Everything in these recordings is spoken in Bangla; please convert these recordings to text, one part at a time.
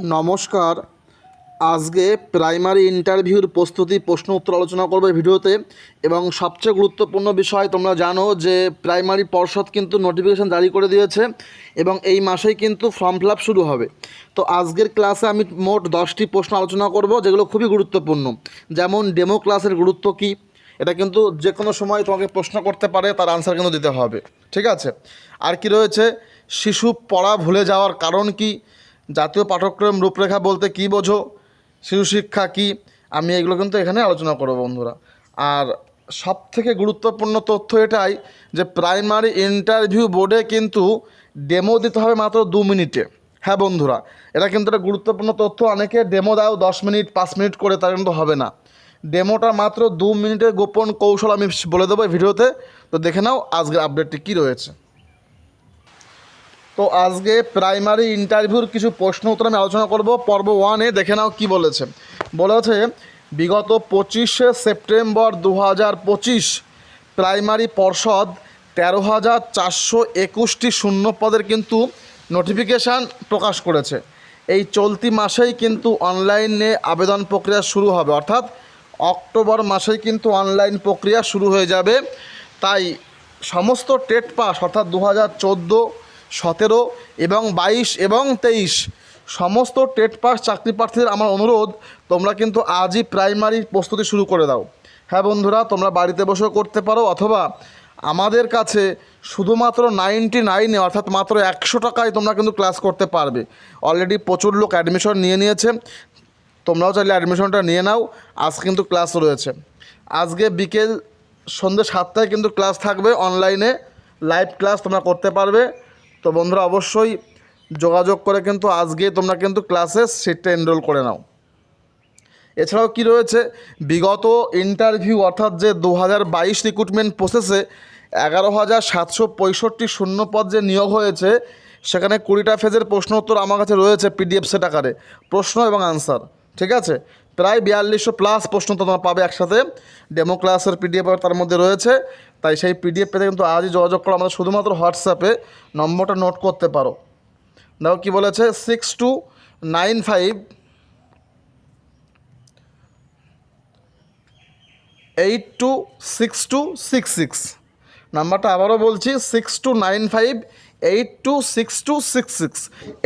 নমস্কার। আজকে প্রাইমারি ইন্টারভিউর প্রস্তুতি, প্রশ্ন উত্তর আলোচনা করবে ভিডিওতে এবং সবচেয়ে গুরুত্বপূর্ণ বিষয়, তোমরা জানো যে প্রাইমারি পর্ষদ কিন্তু নোটিফিকেশান জারি করে দিয়েছে এবং এই মাসেই কিন্তু ফর্ম ফিল শুরু হবে। তো আজকের ক্লাসে আমি মোট দশটি প্রশ্ন আলোচনা করব, যেগুলো খুবই গুরুত্বপূর্ণ। যেমন ডেমো ক্লাসের গুরুত্ব কী? এটা কিন্তু যে কোনো সময় তোমাকে প্রশ্ন করতে পারে, তার আনসার কিন্তু দিতে হবে। ঠিক আছে? আর কি রয়েছে? শিশু পড়া ভুলে যাওয়ার কারণ কি? জাতীয় পাঠ্যক্রম রূপরেখা বলতে কী বোঝো? শিশু শিক্ষা কী? আমি এগুলো কিন্তু এখানে আলোচনা করব বন্ধুরা। আর সব থেকে গুরুত্বপূর্ণ তথ্য এটাই যে প্রাইমারি ইন্টারভিউ বোর্ডে কিন্তু ডেমো দিতে হবে মাত্র দু মিনিটে। হ্যাঁ বন্ধুরা, এটা কিন্তু একটা গুরুত্বপূর্ণ তথ্য। অনেকে ডেমো দাও দশ মিনিট, পাঁচ মিনিট করে তা কিন্তু হবে না। ডেমোটা মাত্র দু মিনিটের গোপন কৌশল আমি বলে দেবো ভিডিওতে। তো দেখে নাও আজকের আপডেটটি কী রয়েছে। তো আজকে প্রাইমারি ইন্টারভিউর কিছু প্রশ্ন উত্তর আমি আলোচনা করব। পর্ব ওয়ানে দেখে নাও কী বলেছে। বলেছে বিগত পঁচিশে সেপ্টেম্বর দু হাজার পঁচিশ প্রাইমারি পর্ষদ তেরো হাজার চারশো একুশটি শূন্য পদের কিন্তু নোটিফিকেশান প্রকাশ করেছে। এই চলতি মাসেই কিন্তু অনলাইনে আবেদন প্রক্রিয়া শুরু হবে। অর্থাৎ অক্টোবর মাসেই কিন্তু অনলাইন প্রক্রিয়া শুরু হয়ে যাবে। তাই সমস্ত টেট পাস, অর্থাৎ দু হাজার চোদ্দ সতেরো এবং বাইশ এবং তেইশ। সমস্ত টেট পাস চাকরি প্রার্থীদের আমার অনুরোধ, তোমরা কিন্তু আজই প্রাইমারি প্রস্তুতি শুরু করে দাও। হ্যাঁ বন্ধুরা, তোমরা বাড়িতে বসেও করতে পারো অথবা আমাদের কাছে শুধুমাত্র নাইনটি নাইনে অর্থাৎ মাত্র একশো টাকায় তোমরা কিন্তু ক্লাস করতে পারবে। অলরেডি প্রচুর লোক অ্যাডমিশন নিয়ে নিয়েছে। তোমরাও চাইলে অ্যাডমিশনটা নিয়ে নাও। আজ কিন্তু ক্লাস রয়েছে। আজকে বিকেল সন্ধ্যে সাতটায় কিন্তু ক্লাস থাকবে অনলাইনে লাইভ ক্লাস তোমরা করতে পারবে। তো বন্ধুরা, অবশ্যই যোগাযোগ করে কিন্তু আজকে তোমরা কিন্তু ক্লাসে সিটটা এনরোল করে নাও। এছাড়াও কি রয়েছে? বিগত ইন্টারভিউ অর্থাৎ যে দু হাজার বাইশ রিক্রুটমেন্ট প্রসেসে এগারো হাজার সাতশো পঁয়ষট্টি শূন্যপদ যে নিয়োগ হয়েছে, সেখানে কুড়িটা ফেজের প্রশ্ন উত্তর আমার কাছে রয়েছে পিডিএফ সেট আকারে। প্রশ্ন এবং আনসার ঠিক আছে? প্রায় বিয়াল্লিশশো প্লাস প্রশ্ন তো তোমরা পাবে একসাথে। ডেমো ক্লাসের পিডিএফ তার মধ্যে রয়েছে। তাই সেই পিডিএফ পেতে কিন্তু আজই যোগাযোগ করো। আমাদের শুধুমাত্র হোয়াটসঅ্যাপে নম্বরটা নোট করতে পারো। দেখো কী বলেছে? Six two nine five eight two six two six six নাম্বারটা আবারও বলছি six two nine five eight two six two six six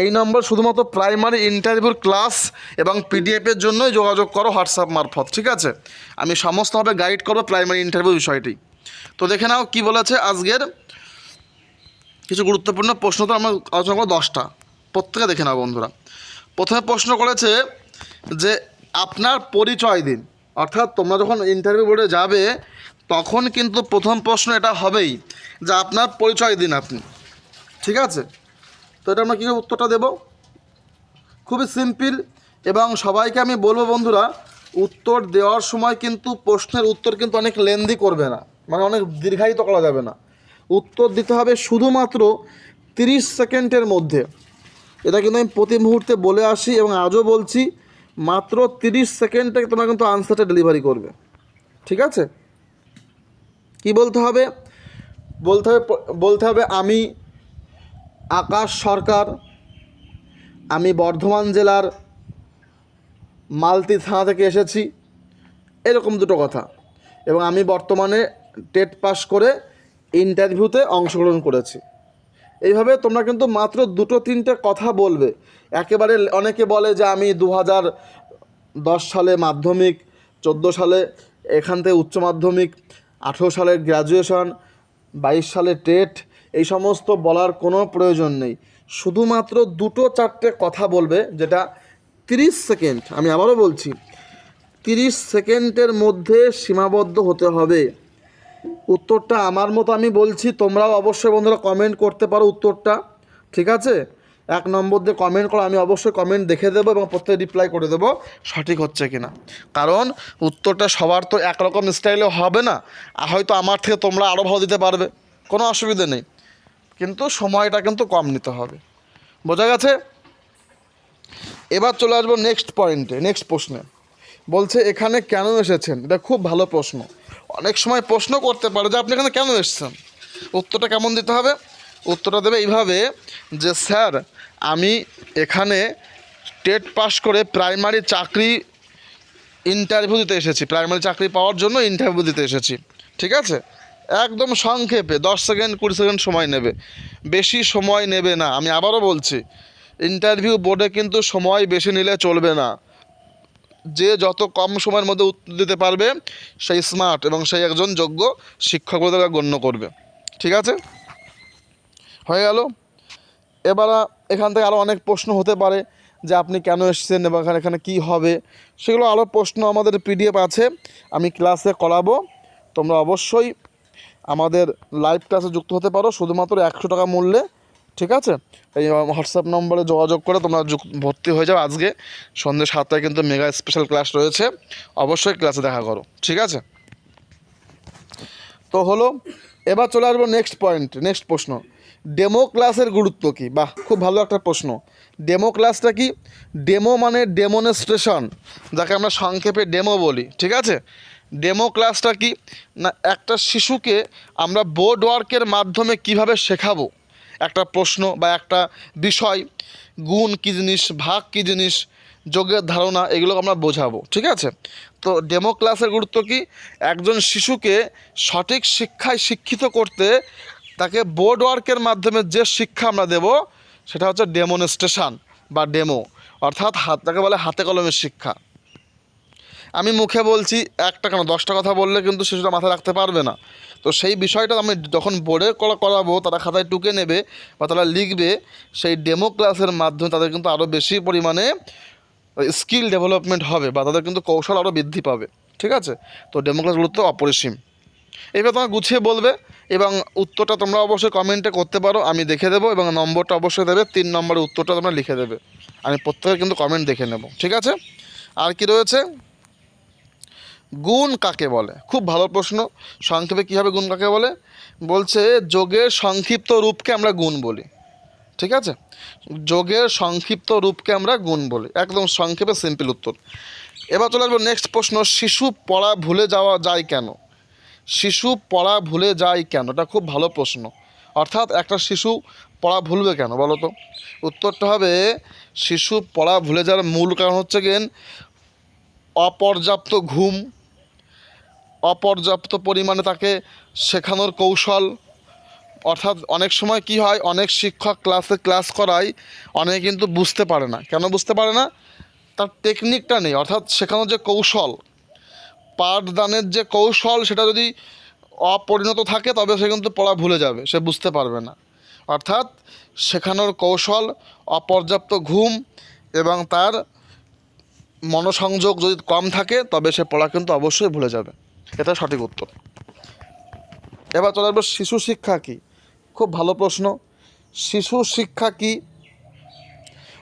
এই নম্বর শুধুমাত্র প্রাইমারি ইন্টারভিউর ক্লাস এবং পিডিএফের জন্যই যোগাযোগ করো হোয়াটসঅ্যাপ মারফত, ঠিক আছে? আমি সমস্তভাবে গাইড করব প্রাইমারি ইন্টারভিউ বিষয়টি। তো দেখে নাও কী বলেছে আজকের কিছু গুরুত্বপূর্ণ প্রশ্ন তো আমরা আলোচনা করব দশটা। প্রত্যেকে দেখে নাও বন্ধুরা। প্রথমে প্রশ্ন করেছে যে, আপনার পরিচয় দিন। অর্থাৎ তোমরা যখন ইন্টারভিউ বোর্ডে যাবে, তখন কিন্তু প্রথম প্রশ্ন এটা হবেই যে, আপনার পরিচয় দিন আপনি। ঠিক আছে? তো এটা আমরা কীভাবে উত্তরটা দেব? খুবই সিম্পল এবং সবাইকে আমি বলব বন্ধুরা, উত্তর দেওয়ার সময় কিন্তু প্রশ্নের উত্তর কিন্তু অনেক লেন্দি করবে না। মানে অনেক দীর্ঘায়িত করা যাবে না। উত্তর দিতে হবে শুধুমাত্র তিরিশ সেকেন্ডের মধ্যে। এটা কিন্তু আমি প্রতি মুহূর্তে বলে আসি এবং আজও বলছি, মাত্র তিরিশ সেকেন্ডে তোমরা কিন্তু আনসারটা ডেলিভারি করবে। ঠিক আছে? কি বলতে হবে? বলতে হবে বলতে হবে আমি আকাশ সরকার, আমি বর্ধমান জেলার মালতি থানা থেকে এসেছি। এরকম দুটো কথা। এবং আমি বর্তমানে টেট পাস করে ইন্টারভিউতে অংশগ্রহণ করেছি। এইভাবে তোমরা কিন্তু মাত্র দুটো তিনটে কথা বলবে। একেবারে অনেকে বলে যে আমি দু দশ সালে মাধ্যমিক, চোদ্দ সালে এখান থেকে উচ্চ মাধ্যমিক, আঠেরো সালের গ্র্যাজুয়েশন বাইশ সালে টেট, এই সমস্ত বলার কোনো প্রয়োজন নেই। শুধুমাত্র দুটো চারটে কথা বলবে যেটা তিরিশ সেকেন্ড, আমি আবারও বলছি, তিরিশ সেকেন্ডের মধ্যে সীমাবদ্ধ হতে হবে। উত্তরটা আমার মতো আমি বলছি, তোমরাও অবশ্যই বন্ধুরা কমেন্ট করতে পারো উত্তরটা, ঠিক আছে? এক নম্বর দিয়ে কমেন্ট করো, আমি অবশ্যই কমেন্ট দেখে দেবো এবং প্রত্যেক রিপ্লাই করে দেবো, সঠিক হচ্ছে কি না কারণ উত্তরটা সবার তো একরকম স্টাইলে হবে না হয়তো আমার থেকে তোমরা আরও ভালো দিতে পারবে, কোনো অসুবিধে নেই। কিন্তু সময়টা কিন্তু কম নিতে হবে। বোঝা গেছে? এবার চলে আসব নেক্সট পয়েন্টে নেক্সট প্রশ্নে। বলছে, এখানে কেন এসেছেন? এটা খুব ভালো প্রশ্ন। অনেক সময় প্রশ্ন করতে পারে যে আপনি এখানে কেন এসেছেন? উত্তরটা কেমন দিতে হবে? উত্তরটা দেবে এইভাবে যে, স্যার, আমি এখানে টেট পাস করে প্রাইমারি চাকরি ইন্টারভিউ দিতে এসেছি। প্রাইমারি চাকরি পাওয়ার জন্য ইন্টারভিউ দিতে এসেছি। ঠিক আছে? একদম সংক্ষেপে, দশ সেকেন্ড, কুড়ি সেকেন্ড সময় নেবে। বেশি সময় নেবে না। আমি আবারও বলছি ইন্টারভিউ বোর্ডে কিন্তু সময় বেশি নিলে চলবে না। যে যত কম সময়ের মধ্যে উত্তর দিতে পারবে, সেই স্মার্ট এবং সেই একজন যোগ্য শিক্ষক বলে তাকে গণ্য করবে। ঠিক আছে? হয়ে গেল। এবার এখান থেকে আরও অনেক প্রশ্ন হতে পারে যে আপনি কেন এসেছেন এবং এখানে এখানে কী হবে? সেগুলো আরও প্রশ্ন আমাদের পিডিএফ আছে। আমি ক্লাসে করাবো। তোমরা অবশ্যই আমাদের লাইভ ক্লাসে যুক্ত হতে পারো। শুধুমাত্র একশো টাকা মূল্যে ঠিক আছে? এই হোয়াটসঅ্যাপ নম্বরে যোগাযোগ করে তোমরা ভর্তি হয়ে যাও আজকে। সন্ধ্যে সাতটায় কিন্তু মেগা স্পেশাল ক্লাস রয়েছে। অবশ্যই ক্লাসে দেখা করো, ঠিক আছে? তো হলো, এবার চলে আসব নেক্সট পয়েন্ট নেক্সট প্রশ্ন। ডেমো ক্লাসের গুরুত্ব কী? বাহ, খুব ভালো একটা প্রশ্ন। ডেমো ক্লাসটা কি? ডেমো মানে ডেমনস্ট্রেশন যাকে আমরা সংক্ষেপে ডেমো বলি, ঠিক আছে? ডেমো ক্লাসটা কি? না, একটা শিশুকে আমরা বোর্ড ওয়ার্কের মাধ্যমে কীভাবে শেখাবো? একটা প্রশ্ন বা একটা বিষয়, গুণ কী জিনিস, ভাগ কী জিনিস, যোগের ধারণা এগুলো আমরা বোঝাবো, ঠিক আছে? তো ডেমো ক্লাসের গুরুত্ব কি? একজন শিশুকে সঠিক শিক্ষায় শিক্ষিত করতে তাকে বোর্ড ওয়ার্কের মাধ্যমে যে শিক্ষা আমরা দেব, সেটা হচ্ছে ডেমনস্ট্রেশন বা ডেমো অর্থাৎ হাত, তাকে বলে হাতে কলমের শিক্ষা। আমি মুখে বলছি, একটা কেন? দশটা কথা বললে কিন্তু শিশুটা মাথায় রাখতে পারবে না। তো সেই বিষয়টা আমি যখন বোর্ডে করা করাবো, তারা খাতায় টুকে নেবে বা তারা লিখবে, সেই ডেমো ক্লাসের মাধ্যমে তাদের কিন্তু আরও বেশি পরিমাণে স্কিল ডেভেলপমেন্ট হবে বা তাদের কিন্তু কৌশল আরও বৃদ্ধি পাবে। ঠিক আছে? তো ডেমো ক্লাসগুলো তো অপরিসীম। এবার তোমরা গুছিয়ে বলবে এবং উত্তরটা তোমরা অবশ্যই কমেন্টে করতে পারো, আমি দেখে দেবো এবং নম্বরটা অবশ্যই দেবে, তিন নম্বরের উত্তরটা তোমরা লিখে দেবে। আমি প্রত্যেকের কিন্তু কমেন্ট দেখে নেব। ঠিক আছে? আর কি রয়েছে? গুণ কাকে বলে? খুব ভালো প্রশ্ন। সংক্ষেপে কীভাবে গুণ কাকে বলে? বলছে, যোগের সংক্ষিপ্ত রূপকে আমরা গুণ বলি। ঠিক আছে? যোগের সংক্ষিপ্ত রূপকে আমরা গুণ বলি। একদম সংক্ষেপে সিম্পল উত্তর। এবার চলে আসব নেক্সট প্রশ্ন, শিশু পড়া ভুলে যাওয়া যায় কেন? শিশু পড়া ভুলে যায় কেন? এটা খুব ভালো প্রশ্ন। অর্থাৎ একটা শিশু পড়া ভুলবে কেন বলো তো? উত্তরটা হবে, শিশু পড়া ভুলে যাওয়ার মূল কারণ হচ্ছে গিয়ে অপর্যাপ্ত ঘুম, অপর্যাপ্ত পরিমাণে তাকে শেখানোর কৌশল। অর্থাৎ অনেক সময় কি হয়, অনেক শিক্ষক ক্লাসে ক্লাস করায়, অনেকে কিন্তু বুঝতে পারে না। কেন বুঝতে পারে না? তার টেকনিকটা নেই। অর্থাৎ শেখানোর যে কৌশল, পাঠদানের যে কৌশল, সেটা যদি অপরিণত থাকে, তবে সে কিন্তু পড়া ভুলে যাবে। সে বুঝতে পারবে না। অর্থাৎ শেখানোর কৌশল, অপর্যাপ্ত ঘুম এবং তার মনোসংযোগ যদি কম থাকে, তবে সে পড়া কিন্তু অবশ্যই ভুলে যাবে। এটা সঠিক উত্তর। এবার চলে আসব, শিশু শিক্ষা কী? খুব ভালো প্রশ্ন। শিশু শিক্ষা কি?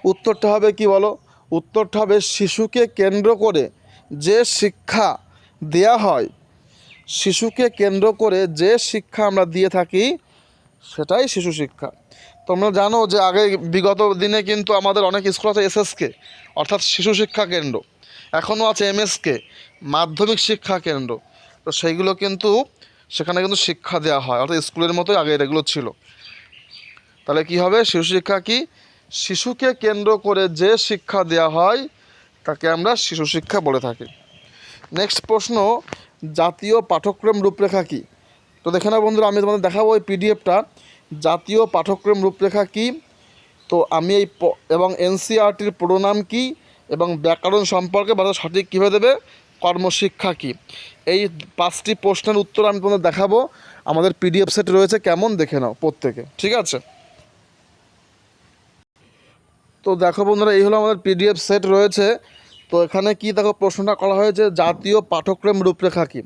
উত্তরটা হবে কি বলো? উত্তরটা হবে শিশুকে কেন্দ্র করে যে শিক্ষা দেয়া হয়, শিশুকে কেন্দ্র করে যে শিক্ষা আমরা দিয়ে থাকি, সেটাই শিশু শিক্ষা। তোমরা জানো যে আগে বিগত দিনে কিন্তু আমাদের অনেক স্কুল আছে এসএসকে, অর্থাৎ শিশু শিক্ষা কেন্দ্র। এখনও আছে এমএসকে, মাধ্যমিক শিক্ষা কেন্দ্র। তো সেইগুলো কিন্তু সেখানে কিন্তু শিক্ষা দেওয়া হয়, অর্থাৎ স্কুলের মতোই আগে এগুলো ছিল। তাহলে কি হবে? শিশু শিক্ষা কি? শিশুকে কেন্দ্র করে যে শিক্ষা দেওয়া হয়, তাকে আমরা শিশু শিক্ষা বলে থাকি। নেক্সট প্রশ্ন, জাতীয় পাঠ্যক্রম রূপরেখা কি? তো দেখে না বন্ধুরা, আমি তোমাদের দেখাবো ওই পিডিএফটা জাতীয় পাঠ্যক্রম রূপরেখা কি? তো আমি এই এবং এনসিআরটির পুরো নাম কি? এবং ব্যাকরণ সম্পর্কে বা সঠিক কীভাবে দেবে? কর্মশিক্ষা কি? এই পাঁচটি প্রশ্নের উত্তর আমি তোমাদের দেখাবো। আমাদের পিডিএফ সেট রয়েছে, কেমন দেখে নাও প্রত্যেকে, ঠিক আছে? তো দেখো বন্ধুরা, এই হলো আমাদের পিডিএফ সেট রয়েছে। তো এখানে কি দেখো প্রশ্নটা করা হয়েছে, জাতীয় পাঠ্যক্রম রূপরেখা কি?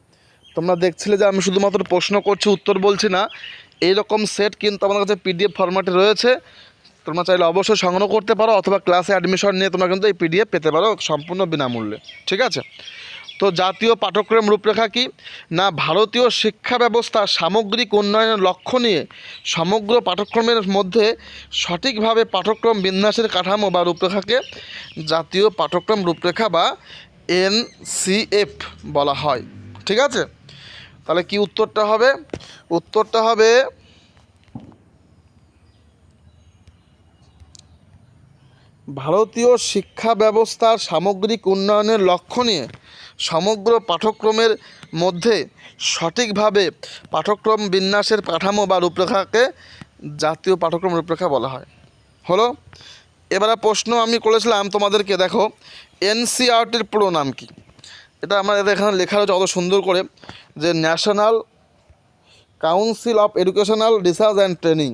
তোমরা দেখছিলে যে আমি শুধুমাত্র প্রশ্ন করছি, উত্তর বলছি না। এইরকম সেট কিন্তু আমার কাছে পিডিএফ ফরম্যাটে রয়েছে। তোমরা চাইলে অবশ্যই সংগ্রহ করতে পারো অথবা ক্লাসে অ্যাডমিশন নিয়ে তোমরা কিন্তু এই পিডিএফ পেতে পারো সম্পূর্ণ বিনামূল্যে। ঠিক আছে? তো জাতীয় পাঠ্যক্রম রূপরেখা কি? না, ভারতীয় শিক্ষা ব্যবস্থা সামগ্রিক উন্নয়নের লক্ষ্য নিয়ে সমগ্র পাঠ্যক্রমের মধ্যে সঠিকভাবে পাঠ্যক্রম বিন্যাসের কাঠামো বা রূপরেখাকে জাতীয় পাঠ্যক্রম রূপরেখা বা এনসিএফ বলা হয়। ঠিক আছে? তাহলে কি উত্তরটা হবে? উত্তরটা হবে ভারতীয় শিক্ষা ব্যবস্থার সামগ্রিক উন্নয়নের লক্ষ্য নিয়ে সমগ্র পাঠ্যক্রমের মধ্যে সঠিকভাবে পাঠ্যক্রম বিন্যাসের কাঠামো বা রূপরেখাকে জাতীয় পাঠ্যক্রম রূপরেখা বলা হয়। হলো? এবারে প্রশ্ন আমি করেছিলাম তোমাদেরকে, দেখো এনসিআরটির পুরো নাম কি? এটা আমার এখানে লেখা রয়েছে, অত সুন্দর করে, যে national council of educational research and training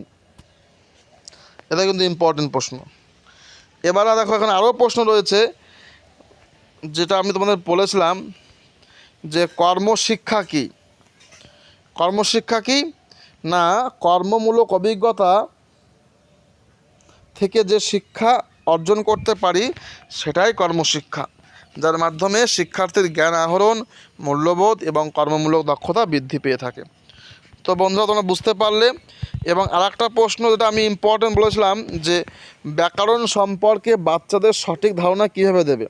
এটা কিন্তু ইম্পর্টেন্ট প্রশ্ন। এবারে দেখো, এখানে আরও প্রশ্ন রয়েছে, যেটা আমি তোমাদের বলেছিলাম, যে কর্মশিক্ষা কী? কর্মশিক্ষা কি? না, কর্মমূলক অভিজ্ঞতা থেকে যে শিক্ষা অর্জন করতে পারি, সেটাই কর্মশিক্ষা। যার মাধ্যমে শিক্ষার্থীর জ্ঞান আহরণ, মূল্যবোধ এবং কর্মমূলক দক্ষতা বৃদ্ধি পেয়ে থাকে। তো বন্ধুরা, তোমরা বুঝতে পারলে। এবং আর একটা প্রশ্ন যেটা আমি ইম্পর্টেন্ট বলেছিলাম, যে ব্যাকরণ সম্পর্কে বাচ্চাদের সঠিক ধারণা কীভাবে দেবে?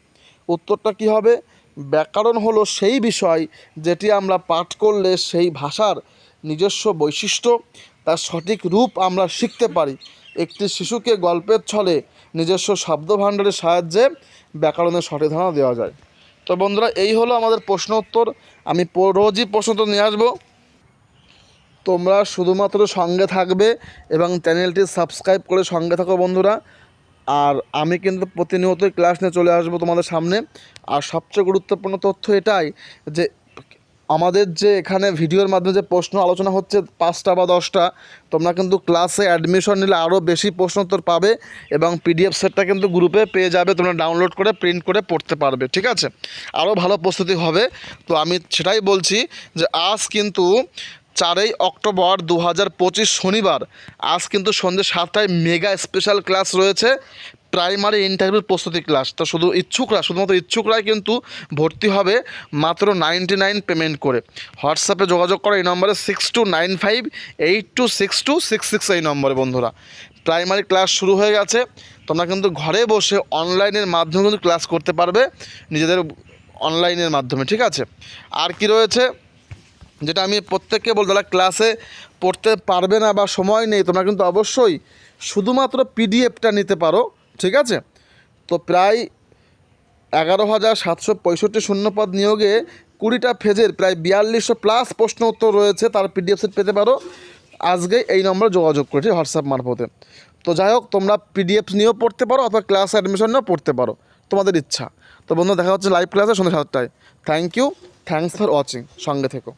উত্তরটা কী হবে? ব্যাকরণ হলো সেই বিষয় যেটি আমরা পাঠ করলে সেই ভাষার নিজস্ব বৈশিষ্ট্য, তার সঠিক রূপ আমরা শিখতে পারি। একটি শিশুকে গল্পের ছলে নিজস্ব শব্দভাণ্ডারের সাহায্যে ব্যাকরণের সঠিক ধারণা দেওয়া যায়। তো বন্ধুরা, এই হলো আমাদের প্রশ্ন উত্তর। আমি রোজই প্রশ্ন উত্তর নিয়ে আসব। তোমরা শুধুমাত্র সঙ্গে থাকবে এবং চ্যানেলটি সাবস্ক্রাইব করে সঙ্গে থাকো বন্ধুরা। আর আমি কিন্তু প্রতিনিয়তই ক্লাস নিয়ে চলে আসব তোমাদের সামনে। আর সবচেয়ে গুরুত্বপূর্ণ তথ্য এটাই যে আমাদের যে এখানে ভিডিওর মাধ্যমে যে প্রশ্ন আলোচনা হচ্ছে পাঁচটা বা দশটা, তোমরা কিন্তু ক্লাসে অ্যাডমিশন নিলে আরও বেশি প্রশ্ন উত্তর পাবে এবং পিডিএফ সেটটা কিন্তু গ্রুপে পেয়ে যাবে, তোমরা ডাউনলোড করে প্রিন্ট করে পড়তে পারবে, ঠিক আছে? আরও ভালো প্রস্তুতি হবে। তো আমি সেটাই বলছি যে আজ কিন্তু চারই অক্টোবর দু হাজার পঁচিশ শনিবার, আজ কিন্তু সন্ধ্যে সাতটায় মেগা স্পেশাল ক্লাস রয়েছে। প্রাইমারি ইন্টারভিউ প্রস্তুতি ক্লাস। তো শুধু ইচ্ছুকরা, শুধুমাত্র ইচ্ছুকরাই কিন্তু ভর্তি হবে মাত্র নাইনটি নাইন পেমেন্ট করে। হোয়াটসঅ্যাপে যোগাযোগ করো, এই নম্বরে six two nine five eight two six two six six এই নম্বরে বন্ধুরা। প্রাইমারি ক্লাস শুরু হয়ে গেছে। তোমরা কিন্তু ঘরে বসে অনলাইনের মাধ্যমে কিন্তু ক্লাস করতে পারবে নিজেদের অনলাইনের মাধ্যমে, ঠিক আছে? আর কি রয়েছে? যেটা আমি প্রত্যেককে বলতে যারা ক্লাসে পড়তে পারবে না বা সময় নেই, তোমরা কিন্তু অবশ্যই শুধুমাত্র পিডিএফটা নিতে পারো। ঠিক আছে? তো প্রায় এগারো হাজার সাতশো পঁয়ষট্টি শূন্যপদ নিয়োগে কুড়িটা ফেজের প্রায় বিয়াল্লিশশো প্লাস প্রশ্ন উত্তর রয়েছে, তার পিডিএফ সেট পেতে পারো। আজকে এই নম্বরে যোগাযোগ করেছি হোয়াটসঅ্যাপ মারফতে। তো যাই হোক, তোমরা পিডিএফ নিয়েও পড়তে পারো অথবা ক্লাস অ্যাডমিশন নিয়েও পড়তে পারো, তোমাদের ইচ্ছা। তো বন্ধু, দেখা হচ্ছে লাইভ ক্লাসে সন্ধ্যা সাতটায়। Thank you thanks for watching সঙ্গে থেকো।